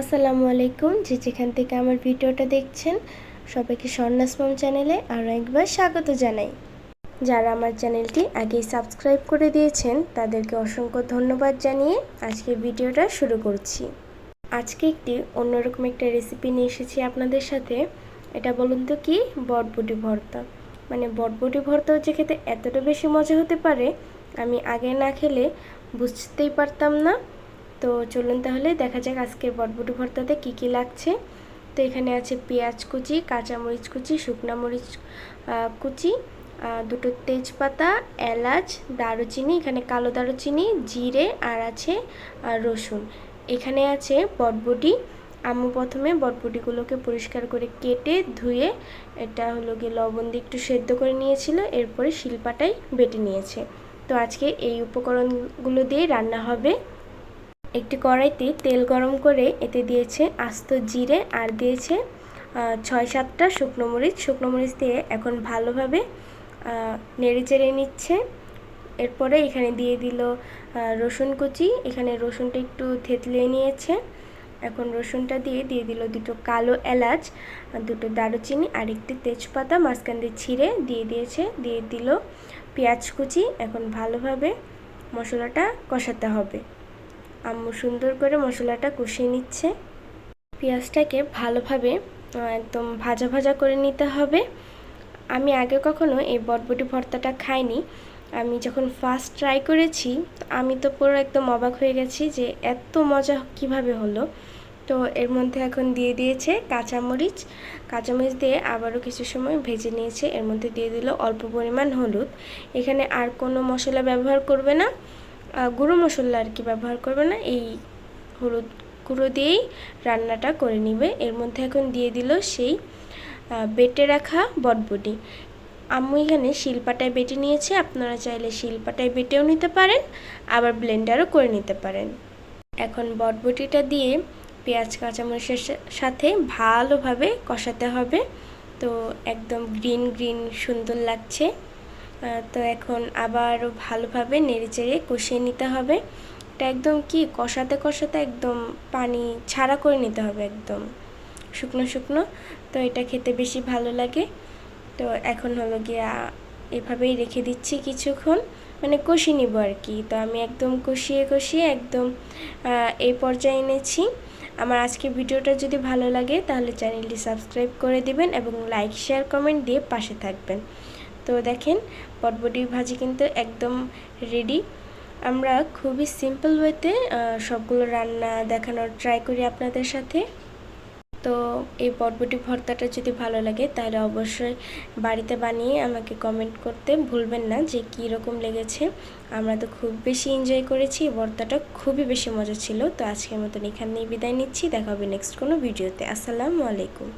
আসসালামু আলাইকুম। যে যেখান থেকে আমার ভিডিওটা দেখছেন, সবাইকে স্বর্ণাস মম চ্যানেলে আরও একবার স্বাগত জানাই। যারা আমার চ্যানেলটি আগেই সাবস্ক্রাইব করে দিয়েছেন, তাদেরকে অসংখ্য ধন্যবাদ জানিয়ে আজকে ভিডিওটা শুরু করছি। আজকে একটি অন্যরকম একটা রেসিপি নিয়ে এসেছি আপনাদের সাথে। এটা বলুন তো কি? বটবটি ভর্তা। মানে বটবটি ভর্তা হচ্ছে খেতে এতটা বেশি মজা হতে পারে, আমি আগে না খেলে বুঝতেই পারতাম না। তো চলুন তাহলে দেখা যাক আজকে বটবটি ভর্তাতে কি কি লাগছে। তো এখানে আছে পেঁয়াজ কুচি, কাঁচামরিচ কুচি, শুকনা মরিচ কুচি দুটো তেজপাতা, এলাচ, দারুচিনি, এখানে কালো দারুচিনি, জিরে আর আছে রসুন। এখানে আছে বটবটি। আমি প্রথমে বটবটিগুলোকে পরিষ্কার করে কেটে ধুয়ে এটা হলো গিয়ে লবণ দিয়ে একটু সেদ্ধ করে নিয়েছিল, এরপরে শিলপাটাই বেটে নিয়েছে। তো আজকে এই উপকরণগুলো দিয়ে রান্না হবে। একটি কড়াইতে তেল গরম করে এতে দিয়েছে আস্ত জিরে আর দিয়েছে ছয় সাতটা শুকনো মরিচ। শুকনো মরিচ দিয়ে এখন ভালোভাবে নেড়ে চেড়ে নিচ্ছে। এরপরে এখানে দিয়ে দিল রসুন কুচি। এখানে রসুনটা একটু থেতলিয়ে নিয়েছে। এখন রসুনটা দিয়ে দিয়ে দিল দুটো কালো এলাচ, দুটো দারুচিনি আর একটি তেজপাতা, মাঝখান দিয়ে ছিঁড়ে দিয়ে দিয়েছে। দিয়ে দিল পেঁয়াজ কুচি। এখন ভালোভাবে মশলাটা কষাতে হবে। আম্মু সুন্দর করে মশলাটা কষিয়ে নিচ্ছে। পেঁয়াজটাকে ভালোভাবে একদম ভাজা ভাজা করে নিতে হবে। আমি আগে কখনো এই বটবটি ভর্তাটা খাইনি। আমি যখন ফার্স্ট ট্রাই করেছি, আমি তো পুরো একদম অবাক হয়ে গেছি যে এত মজা কীভাবে হলো। তো এর মধ্যে এখন দিয়ে দিয়েছে কাঁচামরিচ। কাঁচামরিচ দিয়ে আবারও কিছু সময় ভেজে নিয়েছে। এর মধ্যে দিয়ে দিল অল্প পরিমাণ হলুদ। এখানে আর কোনো মশলা ব্যবহার করবে না। গুঁড়ো মশলা আর কি ব্যবহার করবে না, এই হলুদ গুঁড়ো দিয়েই রান্নাটা করে নিবে। এর মধ্যে এখন দিয়ে দিল সেই বেটে রাখা বটবটি। আমি এখানে শিলপাটায় বেটে নিয়েছি, আপনারা চাইলে শিলপাটায় বেটেও নিতে পারেন, আবার ব্লেন্ডারও করে নিতে পারেন। এখন বটবটিটা দিয়ে পেঁয়াজ, কাঁচামরিচের সাথে ভালোভাবে কষাতে হবে। তো একদম গ্রিন গ্রিন, সুন্দর লাগছে। তো এখন আবারও ভালোভাবে নেড়েচেড়ে কষিয়ে নিতে হবে। এটা একদম কি কষাতে কষাতে একদম পানি ছাড়া করে নিতে হবে একদম। শুকনো শুকনো। তো এটা খেতে বেশি ভালো লাগে। তো এখন হলো গিয়া এভাবেই রেখে দিচ্ছি কিছুক্ষণ। মানে কষিয়ে নিব আর কি। তো আমি একদম কষিয়ে কষিয়ে একদম এই পর্যায়ে এনেছি। আমার আজকে ভিডিওটা যদি ভালো লাগে তাহলে চ্যানেলটি সাবস্ক্রাইব করে দিবেন এবং লাইক, শেয়ার, কমেন্ট দিয়ে পাশে থাকবেন। তো দেখেন বটবটি ভাজি কিন্তু একদম রেডি আমরা খুবই সিম্পল ওয়েতে সবগুলো রান্না দেখানোর ট্রাই করি আপনাদের সাথে। তো এই বটবটি ভর্তাটা যদি ভালো লাগে, তাহলে অবশ্যই বাড়িতে বানিয়ে আমাকে কমেন্ট করতে ভুলবেন না যে কী রকম লেগেছে। আমরা তো খুব বেশি এনজয় করেছি, ভর্তাটা খুবই বেশি মজা ছিল। তো আজকের মতন এখানেই বিদায় নিচ্ছি। দেখা হবে নেক্সট কোনো ভিডিওতে আসসালামু আলাইকুম।